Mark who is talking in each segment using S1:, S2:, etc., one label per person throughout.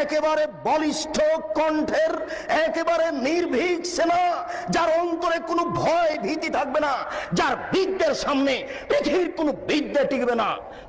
S1: একেবারে বলিষ্ঠ কণ্ঠের, একেবারে নির্ভীক সেনা, যার অন্তরে কোনো ভয় ভীতি থাকবে না, যার বিদ্যের সামনে পৃথিবীর কোনো বিদ্যা টিকবে না।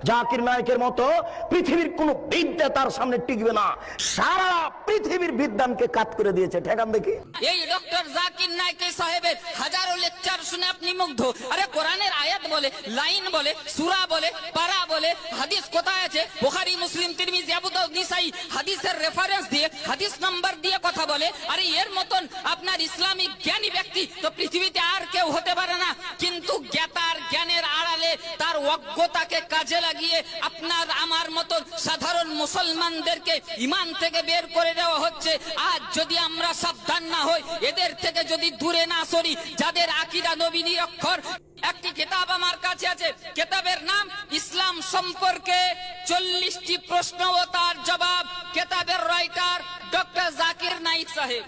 S1: জাকির নায়কের মতো পৃথিবীর কোনো বিদ্যা তার সামনে টিকবে না। সারা পৃথিবীর বিদ্যানকে কাত করে দিয়েছে, ঠেকান দেখি।
S2: এই ডক্টর জাকির নাইকে সাহেবের হাজারো লেকচার শুনে আপনি মুগ্ধ। আরে কোরআনের আয়াত বলে, লাইন বলে, সূরা বলে, পারা বলে, হাদিস কোথায় আছে? বুখারী, মুসলিম, তিরমিজি আবু দাউদ নিসাই। হাদিসের রেফারেন্স দিয়ে, হাদিস নাম্বার দিয়ে কথা বলে, আরে এর মতন আপনার ইসলামিক জ্ঞানী ব্যক্তি তো পৃথিবীতে আর কেউ হতে পারে না। কিন্তু জ্ঞাতার জ্ঞানের আড়ালে তার অজ্ঞতাকে কাজে লাগিয়ে আপনার আমার মতন সাধারণ মুসলমানদেরকে ইমান থেকে বের করে দেওয়া হচ্ছে। আজ যদি আমরা সাবধান না হই, এদের থেকে যদি দূরে না সরি, যাদের আকিদা নবী নিরক্ষর, একটি কিতাব আমার কাছে আছে। কিতাবের নাম, ইসলাম সম্পর্কে চল্লিশটি প্রশ্ন ও তার জবাব। কিতাবের রাইটার ডক্টর জাকির নাইক সাহেব।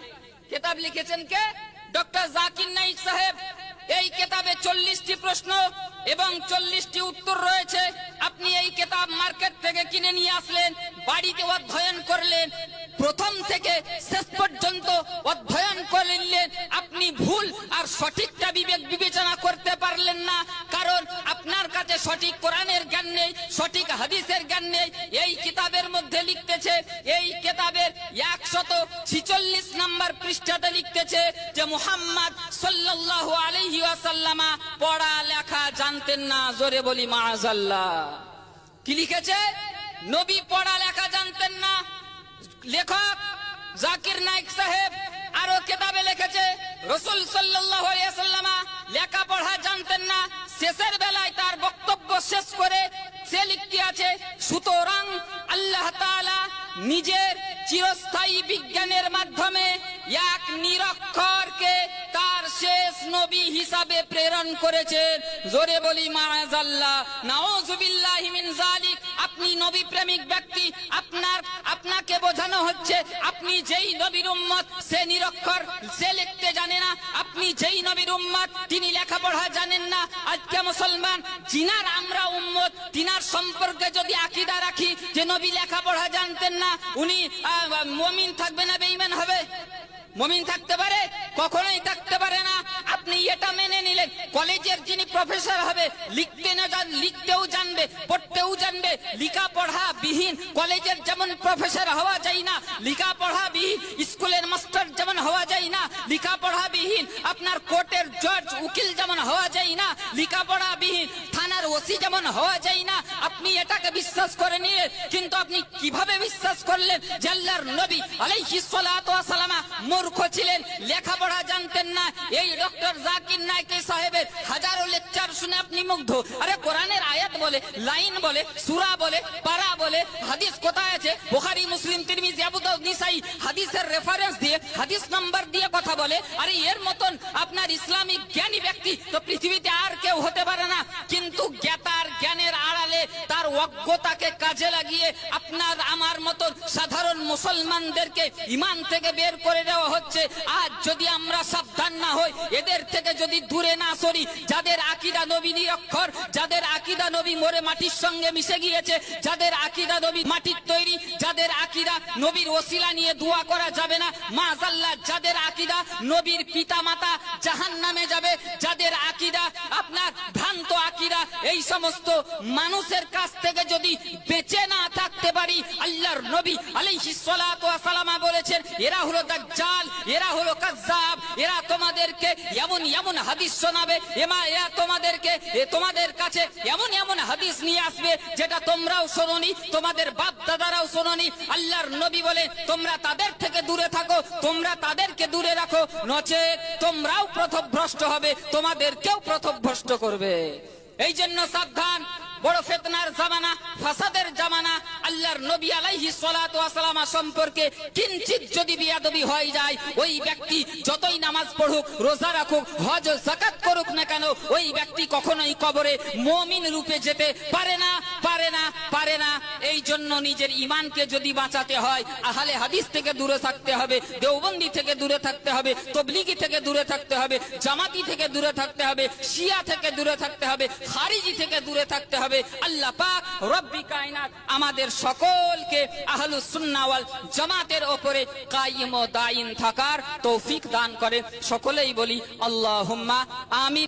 S2: কেতাব লিখেছেন কে? ডক্টর জাকির নাইক সাহেব। এই কেতাবে চল্লিশটি প্রশ্ন এবং চল্লিশটি উত্তর রয়েছে। আপনি এই কেতাব মার্কেট থেকে কিনে নিয়ে আসলেন, বাড়িতে অধ্যয়ন করলেন, প্রথম থেকে শেষ পর্যন্ত অধ্যয়ন করে নিলেন। আপনি ভুল আর সঠিকটা বিবেক বিবেচনা করতে পারলেন না। কাছে সঠিক কোরআনের জ্ঞান নেই, সঠিক হাদিসের জ্ঞান নেই, এই কিতাবের মধ্যে লিখতেছে, এই কেতাবের একশত ছিচল্লিশ নাম্বার পৃষ্ঠাতে লিখতেছে যে মুহাম্মদ সাল্লাল্লাহু আলাইহি ওয়াসাল্লামা পড়া লেখা জানতেন না, জোরে বলি মাআজাল্লাহ কি লিখেছে? নবী পড়া লেখা জানতেন না। লেখক জাকির নাইক সাহেব আরও কেতাবে লিখেছে, রসুল আলাইহি ওয়াসাল্লামা লেখাপড়া জানতেন না শেষের বেলায় তার বক্তব্য শেষ করে সে লিখতে আছে, সুতরাং আল্লাহ নিজের চিরস্থায়ী বিজ্ঞানের মাধ্যমে এক নিরক্ষরকে তার শেষ নবী হিসাবে প্রেরণ করেছেন জোরে বলি মাআজাল্লাহ নাউজুবিল্লাহি মিন জালিক আপনি নবী প্রেমিক ব্যক্তি, আপনার, আপনাকে বোঝানো হচ্ছে, আপনি যেই নবীর উম্মত, সে নিরক্ষর, সে লিখতে জানে না। আপনি যেই নবীর উম্মত, তিনি লেখাপড়া জানেন না। আজকে মুসলমান, জিনার আমরা উম্মত, তিনার সম্পর্কে যদি আকীদা রাখি যে নবী লেখাপড়া জানতেন না, উনি মুমিন থাকবে না, বেঈমান হবে? মমিন থাকতে পারে? কখনোই থাকতে পারে না। আপনি এটা মেনে নিলেন। কলেজের যিনি প্রফেসর হবে, লিখতে না জান লিখতেও জানবে, পড়তেও জানবে। লিখা পড়া বিহীন, কলেজের যেমন প্রফেসর হওয়া যায় না লিখা পড়া বিহীন, স্কুলের মাস্টার যেমন হওয়া যায় না লিখা পড়া বিহীন, আপনার কোর্টের জজ, উকিল যেমন হওয়া যায় না লিখা পড়া বিহীন, থানার ওসি যেমন হওয়া যায় না। আপনি এটাকে বিশ্বাস করে নিলেন, কিন্তু আপনি কীভাবে বিশ্বাস করলেন? যে আল্লাহর নবী আলাইহিস সালাতু ওয়াস সালামা মূর্খ ছিলেন, লেখাপড়া জানতেন না। এই ডক্টর জাকির নাইকি সাহেবের হাজারো লেকচার শুনে আপনি মুগ্ধ। আরে কোরআনের আয়াত বলে, লাইন বলে, সূরা বলে, পারা বলে, হাদিস কোথায় আছে? বুখারী, মুসলিম, তিরমিজি নিসাই হাদিসের রেফারেন্স দিয়ে, হাদিস নাম্বার দিয়ে কথা বলে, আরে এর মতন আপনার ইসলামিক জ্ঞানী ব্যক্তি তো পৃথিবীতে আর কেউ হতে পারে না। অজ্ঞতাকে কাজে লাগিয়ে আপনার, আমার মতন সাধারণ মুসলমানদেরকে ইমান থেকে বের করে দেওয়া হচ্ছে। আজ যদি আমরা সাবধান না হই, এদের থেকে যদি দূরে না সরি, যাদের আকিদা নবী নিরক্ষর যাদের আকিদা নবী মরে মাটির সঙ্গে মিশে গিয়েছে, যাদের আকিদা নবী মাটির তৈরি, যাদের আকিদা নবীর ওসিলা নিয়ে দোয়া করা যাবে না মা মাজাল্লাহ যাদের আকিদা নবীর পিতা মাতা জাহান নামে যাবে, যাদের সমস্ত মানুষের কাছ থেকে যদি বেঁচে না থাকতে পারি, আল্লাহর নবী ওয়াস সালামা বলেছেন, এরা হলো দাজ্জাল, এরা হলো কাজ্জাব, এরা তোমাদেরকে এমন এমন হাদিস শোনাবে, এমা এরা তোমাদেরকে তোমাদের কাছে এমন এমন হাদিস নিয়ে আসবে, যেটা তোমরাও শোনোনি, তোমাদের বাপ দাদারাও শোনোনি। আল্লাহর নবী বলে, তোমরা তাদের থেকে দূরে থাকো, তোমরা তাদেরকে দূরে রাখো নচে তোমরাও প্রথম ভ্রষ্ট হবে, তোমাদেরকেও প্রথম ভ্রষ্ট করবে। এই জন্য সাবধান। বড় ফেতনার জামানা, ফাসাদের জামানা, আল্লাহর নবী আলাইহি ওয়াসালাম সম্পর্কে কিঞ্চিত যদি বিয়াদবি হয়ে যায়, ওই ব্যক্তি যতই নামাজ পড়ুক, রোজা রাখুক, হজ ও যাকাত করুক না কেন, ওই ব্যক্তি কখনোই কবরে মুমিন রূপে যেতে পারে না পারে না পারে না। এই জন্য নিজের ইমানকে যদি বাঁচাতে হয়, আহলে হাদিস থেকে দূরে থাকতে হবে, দেওবন্দি থেকে দূরে থাকতে হবে, তবলিগি থেকে দূরে থাকতে হবে, জামাতি থেকে দূরে থাকতে হবে, শিয়া থেকে দূরে থাকতে হবে, খারিজি থেকে দূরে থাকতে হবে। হবে। আল্লাহ পাক রব্বি কায়নাত আমাদের সকলকে আহলুস সুন্নাহ ওয়াল জামাতের ওপরে কায়েম ও দাইন থাকার তৌফিক দান করে সকলেই বলি, আল্লাহুম্মা আমিন।